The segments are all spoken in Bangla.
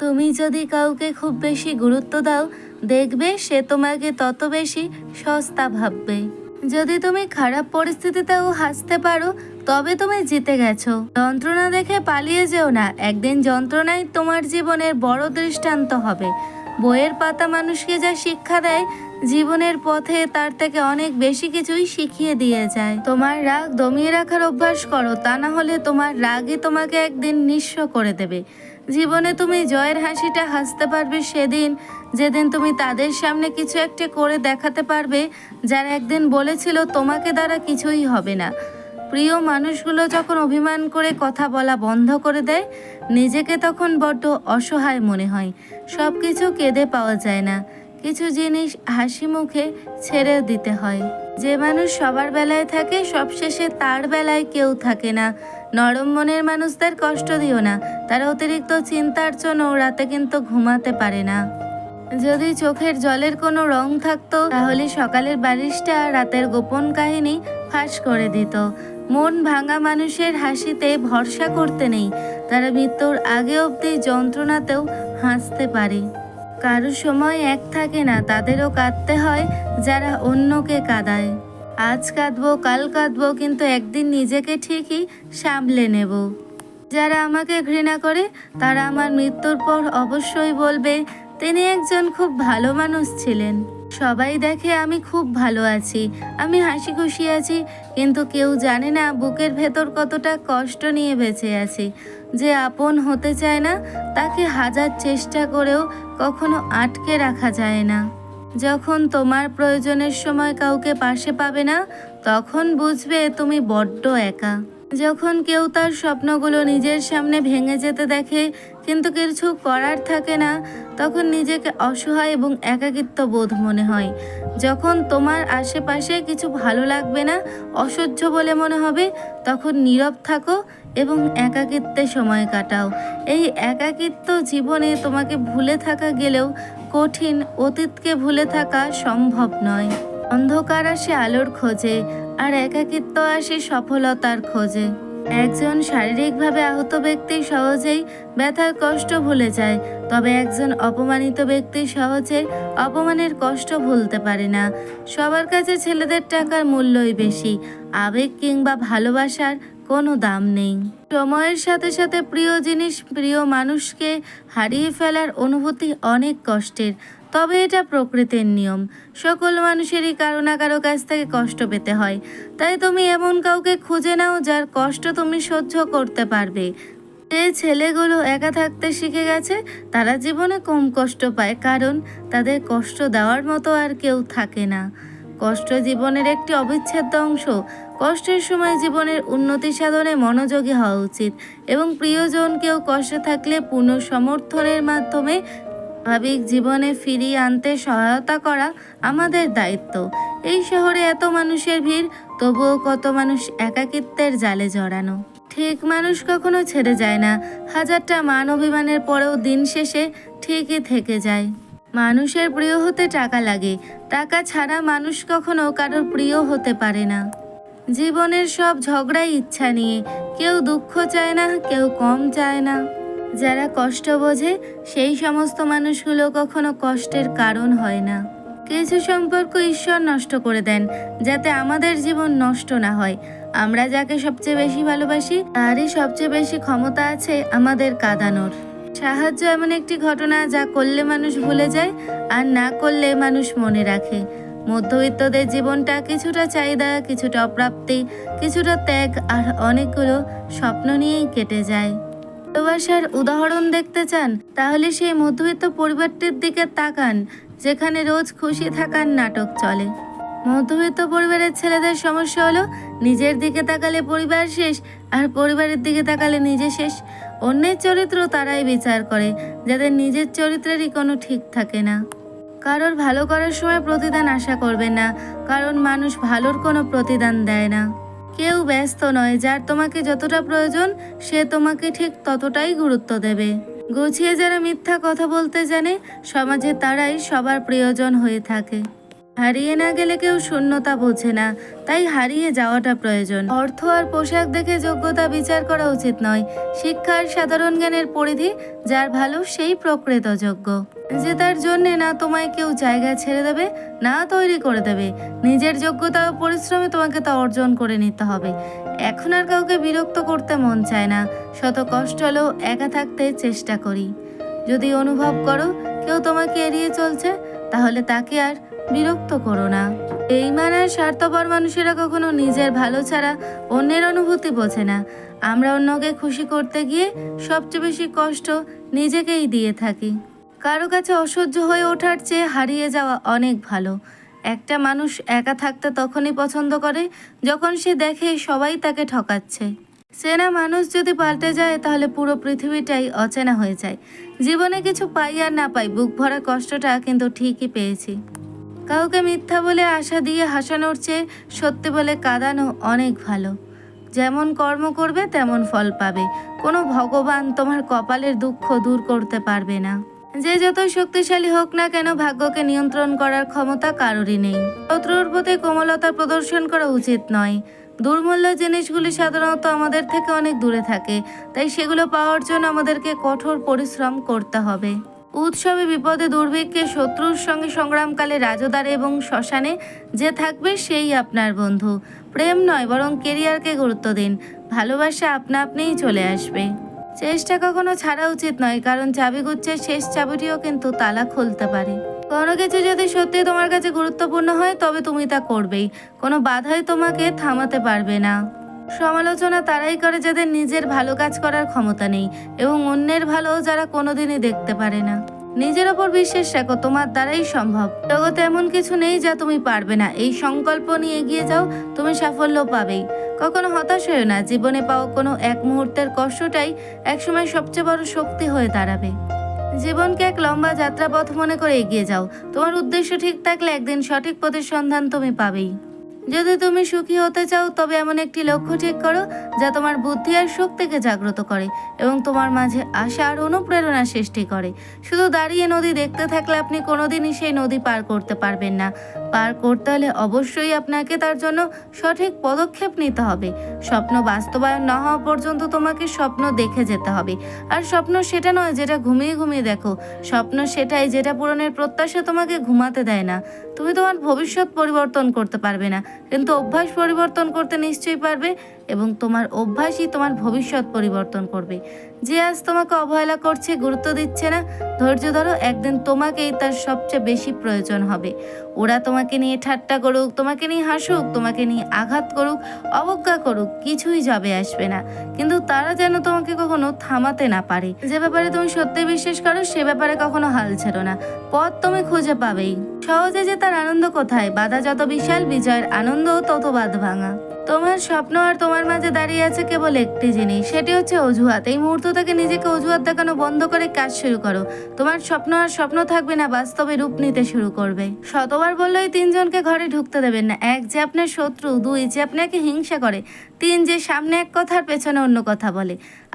তুমি যদি কাউকে খুব বেশি গুরুত্ব দাও, দেখবে সে তোমাকে তত বেশি সস্তা ভাববে। যদি তুমি খারাপ পরিস্থিতিতেও হাসতে পারো, তবে তুমি জিতে গেছো। যন্ত্রণা দেখে পালিয়ে যেও না। একদিন যন্ত্রণাই তোমার জীবনের বড় দৃষ্টান্ত হবে। বইয়ের পাতা মানুষকে যা শিক্ষা দেয়, জীবনের পথে তার থেকে অনেক বেশি কিছুই শিখিয়ে দিয়ে যায়। তোমার রাগ দমিয়ে রাখার অভ্যাস করো, তা না হলে তোমার রাগই তোমাকে একদিন নিঃস্ব করে দেবে। জীবনে তুমি জয়ের হাসিটা হাসতে পারবে সেদিন, যেদিন তুমি তাদের সামনে কিছু একটা করে দেখাতে পারবে, যারা একদিন বলেছিল তোমাকে দ্বারা কিছুই হবে না। প্রিয় মানুষগুলো যখন অভিমান করে কথা বলা বন্ধ করে দেয়, নিজেকে তখন বড্ড অসহায় মনে হয়। সব কিছু কেঁদে পাওয়া যায় না। কিছু জিনিস হাসি মুখে ছেড়ে দিতে হয়। যে মানুষ সবার বেলায় থাকে, সবশেষে তার বেলায় কেউ থাকে না। নরম মনের মানুষদের কষ্ট দিও না। তারা অতিরিক্ত চিন্তার জন্য রাতে কিন্তু ঘুমাতে পারে না। যদি চোখের জলের কোনো রং থাকতো, তাহলে সকালের বারিশটা রাতের গোপন কাহিনী ফাঁস করে দিত। মন ভাঙা মানুষের হাসিতে ভরসা করতে নেই। তারা মৃত্যুর আগে অবধি যন্ত্রণাতেও হাসতে পারে। কারও সময় এক থাকে না, তাদেরও কাঁদতে হয়, যারা অন্যকে কাঁদায়। আজ কাঁদবো, কাল কাঁদবো, কিন্তু একদিন নিজেকে ঠিকই সামলে নেব। যারা আমাকে ঘৃণা করে, তারা আমার মৃত্যুর পর অবশ্যই বলবে, তিনি একজন খুব ভালো মানুষ ছিলেন। সবাই দেখে আমি খুব ভালো আছি, আমি হাসি খুশি আছি, কিন্তু কেউ জানে না বুকের ভেতর কতটা কষ্ট নিয়ে বেঁচে আছি। যে আপন হতে চায় না, তাকে হাজার চেষ্টা করেও কখনো আটকে রাখা যায় না। যখন তোমার প্রয়োজনের সময় কাউকে পাশে পাবে না, তখন বুঝবে তুমি বড্ড একা। যখন কেউ তার স্বপ্নগুলো নিজের সামনে ভেঙে যেতে দেখে, কিন্তু কিছু করার থাকে না, তখন নিজেকে অসহায় এবং একাকিত্ব বোধ মনে হয়। যখন তোমার আশেপাশে কিছু ভালো লাগবে না, অসহ্য বলে মনে হবে, তখন নীরব থাকো এবং একাকিত্বে সময় কাটাও। এই একাকিত্ব জীবনে তোমাকে ভুলে থাকা গেলেও কঠিন অতীতকে ভুলে থাকা সম্ভব নয়। অন্ধকার আসে আলোর খোঁজে, আর একাকিত্ব আসে সফলতার খোঁজে। একজন শারীরিকভাবে আহত ব্যক্তি সহজেই ব্যথার কষ্ট ভুলে যায়, তবে একজন অপমানিত ব্যক্তি সহজে অপমানের কষ্ট ভুলতে পারে না। সবার কাছে ছেলেদের টাকার মূল্যই বেশি, আবেগ কিংবা ভালোবাসার কোনো দাম নেই। সময়ের সাথে সাথে প্রিয় জিনিস প্রিয় মানুষকে হারিয়ে ফেলার অনুভূতি অনেক কষ্টের। তবে এটা প্রকৃতির নিয়ম। সকল মানুষেরই কারও না কারও কাছ থেকে কষ্ট পেতে হয়। তাই তুমি এমন কাউকে খুঁজে নাও যার কষ্ট তুমি সহ্য করতে পারবে। যে ছেলেগুলো একা থাকতে শিখে গেছে, তারা জীবনে কম কষ্ট পায়। কারণ তাদের কষ্ট দেওয়ার মতো আর কেউ থাকে না। কষ্ট জীবনের একটি অবিচ্ছেদ্য অংশ। কষ্টের সময় জীবনের উন্নতি সাধনে মনোযোগী হওয়া উচিত এবং প্রিয়জনকেও কষ্টে থাকলে পুনঃ সমর্থনের মাধ্যমে স্বাভাবিক জীবনে ফিরিয়ে আনতে সহায়তা করা আমাদের দায়িত্ব। এই শহরে এত মানুষের ভিড়, তবুও কত মানুষ একাকিত্বের জালে জড়ানো। ঠিক মানুষ কখনো ছেড়ে যায় না। হাজারটা মান অভিমানের পরেও দিন শেষে ঠিকই থেকে যায়। মানুষের প্রিয় হতে টাকা লাগে। টাকা ছাড়া মানুষ কখনো কারোর প্রিয় হতে পারে না। জীবনের সব ঝগড়াই ইচ্ছা নিয়ে, কেউ দুঃখ চায় না, কেউ কম চায় না। যারা কষ্ট বোঝে, সেই সমস্ত মানুষগুলো কখনো কষ্টের কারণ হয় না। কিছু সম্পর্ক ঈশ্বর নষ্ট করে দেন, যাতে আমাদের জীবন নষ্ট না হয়। আমরা যাকে সবচেয়ে বেশি ভালোবাসি, তারই সবচেয়ে বেশি ক্ষমতা আছে আমাদের কাঁদানোর। সাহায্য এমন একটি ঘটনা যা করলে মানুষ ভুলে যায় আর না করলে মানুষ মনে রাখে। মধ্যবিত্তদের জীবনটা কিছুটা চাহিদা, কিছুটা অপ্রাপ্তি, কিছুটা ত্যাগ আর অনেকগুলো স্বপ্ন নিয়েই কেটে যায়। ভালোবাসার উদাহরণ দেখতে চান? তাহলে সেই মধ্যবিত্ত পরিবারটির দিকে তাকান, যেখানে রোজ খুশি থাকার নাটক চলে। মধ্যবিত্ত পরিবারের ছেলেদের সমস্যা হলো, নিজের দিকে তাকালে পরিবার শেষ আর পরিবারের দিকে তাকালে নিজে শেষ। অন্যের চরিত্র তারাই বিচার করে, যাদের নিজের চরিত্রেরই কোনো ঠিক থাকে না। কারোর ভালো করার সময় প্রতিদান আশা করবে না, কারণ মানুষ ভালোর কোনো প্রতিদান দেয় না। কেউ ব্যস্ত নয়, যার তোমাকে যতটা প্রয়োজন, সে তোমাকে ঠিক ততটাই গুরুত্ব দেবে। গুছিয়ে যারা মিথ্যা কথা বলতে জানে, সমাজে তারাই সবার প্রিয়জন হয়ে থাকে। হারিয়ে না গেলে কেউ শূন্যতা বোঝে না, তাই হারিয়ে যাওয়াটা প্রয়োজন। অর্থ আর পোশাক দেখে যোগ্যতা বিচার করা উচিত নয়। শিক্ষার সাধারণ জ্ঞানের পরিধি, যার ভালো সেই প্রকৃত যোগ্য। যে তার জন্যে না তোমায় কেউ জায়গা ছেড়ে দেবে, না তৈরি করে দেবে। নিজের যোগ্যতা ও পরিশ্রমে তোমাকে তা অর্জন করে নিতে হবে। এখন আর কাউকে বিরক্ত করতে মন চায় না। শত কষ্ট হলেও একা থাকতে চেষ্টা করি। যদি অনুভব করো, কেউ তোমাকে এড়িয়ে চলছে, তাহলে তাকে আর বিরক্ত করো না। বেইমান আর স্বার্থপর মানুষেরা কখনো নিজের ভালো ছাড়া অন্যের অনুভূতি বোঝে না। আমরা অন্যকে খুশি করতে গিয়ে সবচেয়ে বেশি কষ্ট নিজেকেই দিয়ে থাকি। কারও কাছে অসহ্য হয়ে ওঠার চেয়ে হারিয়ে যাওয়া অনেক ভালো। একটা মানুষ একা থাকতে তখনই পছন্দ করে যখন সে দেখে সবাই তাকে ঠকাচ্ছে। চেনা মানুষ যদি পাল্টে যায় তাহলে পুরো পৃথিবীটাই অচেনা হয়ে যায়। জীবনে কিছু পাই আর না পাই, বুক ভরা কষ্টটা কিন্তু ঠিকই পেয়েছি। কাউকে মিথ্যা বলে আশা দিয়ে হাসানোর চেয়ে সত্যি বলে কাঁদানো অনেক ভালো। যেমন কর্ম করবে, তেমন ফল পাবে। কোনো ভগবান তোমার কপালের দুঃখ দূর করতে পারবে না। যে যতই শক্তিশালী হোক না কেন ভাগ্যকে নিয়ন্ত্রণ করার ক্ষমতা কারোরই নেই। শত্রুর প্রতি কোমলতা প্রদর্শন করা উচিত নয়। দুর্মূল্য জিনিসগুলি সাধারণত আমাদের থেকে অনেক দূরে থাকে, তাই সেগুলো পাওয়ার জন্য আমাদেরকে কঠোর পরিশ্রম করতে হবে। উৎসবে বিপদে দুর্ভিক্ষে শত্রুর সঙ্গে সংগ্রামকালে রাজদারে এবং শ্মশানে যে থাকবে সেই আপনার বন্ধু। প্রেম নয়, বরং কেরিয়ারকে গুরুত্ব দিন। ভালোবাসা আপনা আপনিই চলে আসবে। চেষ্টা কখনো ছাড়া উচিত নয়, কারণ চাবিগুচ্ছের শেষ চাবিটিও কিন্তু তালা খুলতে পারে। কোনো কিছু যদি সত্যি তোমার কাছে গুরুত্বপূর্ণ হয়, তবে তুমি তা করবেই। কোনো বাধাই তোমাকে থামাতে পারবে না। সমালোচনা তারাই করে যাদের নিজের ভালো কাজ করার ক্ষমতা নেই এবং অন্যের ভালো যারা কোনোদিনই দেখতে পারে না। নিজের ওপর বিশ্বাস রাখো, তোমার দ্বারাই সম্ভব। জগতে এমন কিছু নেই যা তুমি পারবে না। এই সংকল্প নিয়ে এগিয়ে যাও, তুমি সাফল্য পাবেই। কখনো হতাশ হয়েও না, জীবনে পাওয়া কোনো এক মুহূর্তের কষ্টটাই একসময় সবচেয়ে বড় শক্তি হয়ে দাঁড়াবে। জীবনকে এক লম্বা যাত্রাপথ মনে করে এগিয়ে যাও। তোমার উদ্দেশ্য ঠিক থাকলে একদিন সঠিক পথের সন্ধান তুমি পাবেই। যদি তুমি সুখী হতে চাও, তবে এমন একটি লক্ষ্য ঠিক করো, যা তোমার বুদ্ধি আর শক্তিকে জাগ্রত করে এবং তোমার মাঝে আশা আর অনুপ্রেরণা সৃষ্টি করে। শুধু দাঁড়িয়ে নদী দেখতে থাকলে আপনি কোনোদিনই সেই নদী পার করতে পারবেন না। পার করতে হলে অবশ্যই আপনাকে তার জন্য সঠিক পদক্ষেপ নিতে হবে। স্বপ্ন বাস্তবায়ন না হওয়া পর্যন্ত তোমাকে স্বপ্ন দেখে যেতে হবে। আর স্বপ্ন সেটা নয় যেটা ঘুমিয়ে ঘুমিয়ে দেখো। স্বপ্ন সেটাই যেটা পূরণের প্রত্যাশা তোমাকে ঘুমাতে দেয় না। তুমি তোমার ভবিষ্যৎ পরিবর্তন করতে পারবে না। কিন্তু অভ্যাস পরিবর্তন করতে নিশ্চয়ই পারবে এবং তোমার অভ্যাসই তোমার ভবিষ্যৎ পরিবর্তন করবে। যে আজ তোমাকে অবহেলা করছে, গুরুত্ব দিচ্ছে না, ধৈর্য ধরো, একদিন তোমাকেই তার সবচেয়ে বেশি প্রয়োজন হবে। ওরা তোমাকে নিয়ে ঠাট্টা করুক, তোমাকে নিয়ে হাসুক, তোমাকে নিয়ে আঘাত করুক, অবজ্ঞা করুক, কিছুই যাবে আসবে না। কিন্তু তারা যেন তোমাকে কখনো থামাতে না পারে। যে ব্যাপারে তুমি সত্যি বিশ্বাস করো, সে ব্যাপারে কখনো হাল ছেড়ো না। পথ তুমি খুঁজে পাবেই। সহজে যে তার আনন্দ কোথায়? বাধা যত বিশাল বিজয়ের আনন্দও তত বাদ ভাঙা। তোমার স্বপ্ন আর তোমার মাঝে দাঁড়িয়ে আছে কেবল একটি জিনিস, সেটি হচ্ছে অজুহাত। এই মুহূর্ত থেকে নিজেকে অজুহাত দেখানো বন্ধ করে কাজ শুরু করো। তোমার স্বপ্ন আর স্বপ্ন থাকবে না, বাস্তবে রূপ নিতে শুরু করবে। শতবার বললেই তিনজনকে ঘরে ঢুকতে দেবেন না। এক যে আপনার শত্রু, দুই যে আপনাকে হিংসা করে, তিন যে সামনে এক কথার পেছনে অন্য কথা বলে।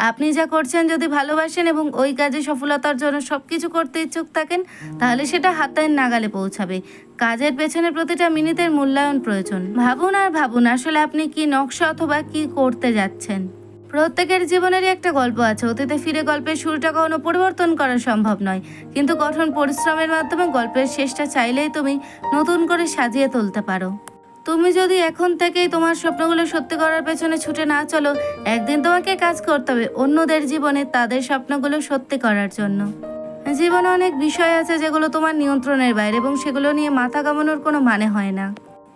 আপনি যা করছেন, যদি ভালোবাসেন এবং ওই কাজে সফলতার জন্য সব কিছু করতে ইচ্ছুক থাকেন, তাহলে সেটা হাতের নাগালে পৌঁছাবে। কাজের পেছনে প্রতিটা মিনিটের মূল্যায়ন প্রয়োজন। ভাবুন আর ভাবুন, আসলে আপনি কি নকশা অথবা কি করতে যাচ্ছেন? প্রত্যেকের জীবনেরই একটা গল্প আছে। অতীতে ফিরে গল্পের শুরুটা কখনো পরিবর্তন করা সম্ভব নয়। কিন্তু কঠোর পরিশ্রমের মাধ্যমে গল্পের শেষটা চাইলেই তুমি নতুন করে সাজিয়ে তুলতে পারো। তুমি যদি এখন থেকেই তোমার স্বপ্নগুলো সত্যি করার পেছনে ছুটে না চলো, একদিন তোমাকে কাজ করতে হবে অন্যদের জীবনে তাদের স্বপ্নগুলো সত্যি করার জন্য। জীবনে অনেক বিষয় আছে যেগুলো তোমার নিয়ন্ত্রণের বাইরে এবং সেগুলো নিয়ে মাথা কামানোর কোনো মানে হয় না।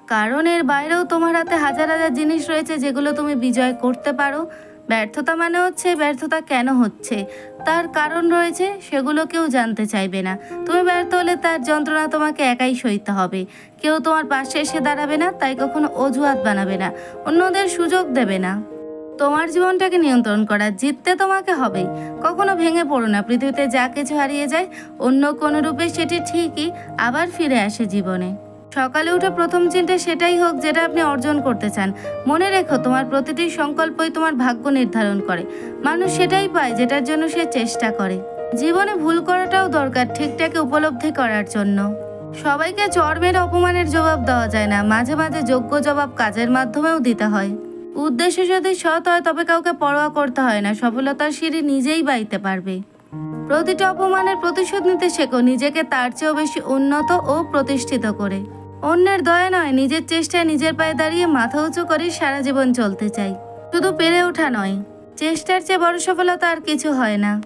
কারণ এর বাইরেও তোমার হাতে হাজার হাজার জিনিস রয়েছে যেগুলো তুমি বিজয় করতে পারো। ব্যর্থতা মানে হচ্ছে ব্যর্থতা কেন হচ্ছে? তার কারণ রয়েছে সেগুলো কেউ জানতে চাইবে না। তুমি ব্যর্থ হলে তার যন্ত্রণা তোমাকে একাই সইতে হবে। কেউ তোমার পাশে এসে দাঁড়াবে না, তাই কখনো অজুহাত বানাবে না। অন্যদের সুযোগ দেবে না। তোমার জীবনটাকে নিয়ন্ত্রণ করা, জিততে তোমাকে হবেই। কখনো ভেঙে পড়ো না, পৃথিবীতে যা কিছু হারিয়ে যায়, অন্য কোনো রূপে সেটি ঠিকই আবার ফিরে আসে জীবনে। সকালে উঠে প্রথম চিন্তা সেটাই হোক যেটা আপনি অর্জন করতে চান। মনে রেখো, তোমার প্রতিটি সংকল্পই তোমার ভাগ্য নির্ধারণ করে। মানুষ সেটাই পায় যেটার জন্য সে চেষ্টা করে। জীবনে ভুল করাটাও দরকার ঠিকঠাক উপলব্ধি করার জন্য। সবাইকে চর্মের অপমানের জবাব দেওয়া যায় না, মাঝে মাঝে যোগ্য জবাব কাজের মাধ্যমেও দিতে হয়। উদ্দেশ্য যদি সৎ হয়, তবে কাউকে পরোয়া করতে হয় না, সফলতার সিঁড়ি নিজেই বাইতে পারবে। প্রতিটা অপমানের প্রতিশোধ নিতে শেখো, নিজেকে তার চেয়েও বেশি উন্নত ও প্রতিষ্ঠিত করে। অন্যের দয়া নয়, নিজের চেষ্টায় নিজের পায়ে দাঁড়িয়ে মাথা উঁচু করে সারা জীবন চলতে চাই। শুধু পেরে ওঠা নয়, চেষ্টার চেয়ে বড় সফলতা আর কিছু হয় না।